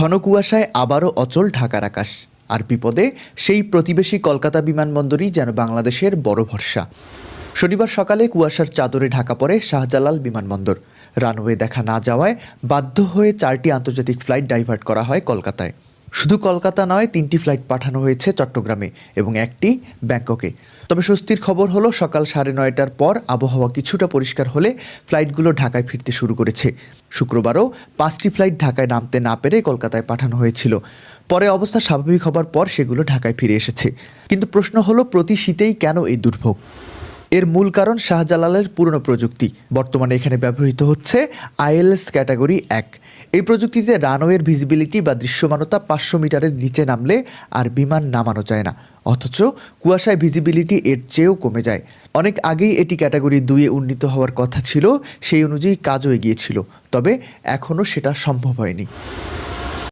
ঘন কুয়াশায় আবারও অচল ঢাকার আকাশ। আর বিপদে সেই প্রতিবেশী কলকাতা বিমানবন্দরই যেন বাংলাদেশের বড় ভরসা। শনিবার সকালে কুয়াশার চাদরে ঢাকা পড়ে শাহজালাল বিমানবন্দর। রানওয়ে দেখা না যাওয়ায় বাধ্য হয়ে চারটি আন্তর্জাতিক ফ্লাইট ডাইভার্ট করা হয় কলকাতায়। শুধু কলকাতা নয়, তিনটি ফ্লাইট পাঠানো হয়েছে চট্টগ্রামে এবং একটি ব্যাংককে। তবে স্বস্তির খবর হলো, সকাল সাড়ে নয়টার পর আবহাওয়া কিছুটা পরিষ্কার হলে ফ্লাইটগুলো ঢাকায় ফিরতে শুরু করেছে। শুক্রবারও পাঁচটি ফ্লাইট ঢাকায় নামতে না পেরে কলকাতায় পাঠানো হয়েছিল। পরে অবস্থা স্বাভাবিক হবার পর সেগুলো ঢাকায় ফিরে এসেছে। কিন্তু প্রশ্ন হলো, প্রতি শীতেই কেন এই দুর্ভোগ? এর মূল কারণ শাহজালালের পুরনো প্রযুক্তি। বর্তমানে এখানে ব্যবহৃত হচ্ছে আইএলএস ক্যাটাগরি এক। এই প্রযুক্তিতে রানওয়ের ভিজিবিলিটি বা দৃশ্যমানতা পাঁচশো মিটারের নিচে নামলে আর বিমান নামানো যায় না। অথচ কুয়াশায় ভিজিবিলিটি এর চেয়েও কমে যায়। অনেক আগেই এটি ক্যাটাগরি দুইয়ে উন্নীত হওয়ার কথা ছিল, সেই অনুযায়ী কাজও এগিয়েছিল তবে এখনও সেটা সম্ভব হয়নি।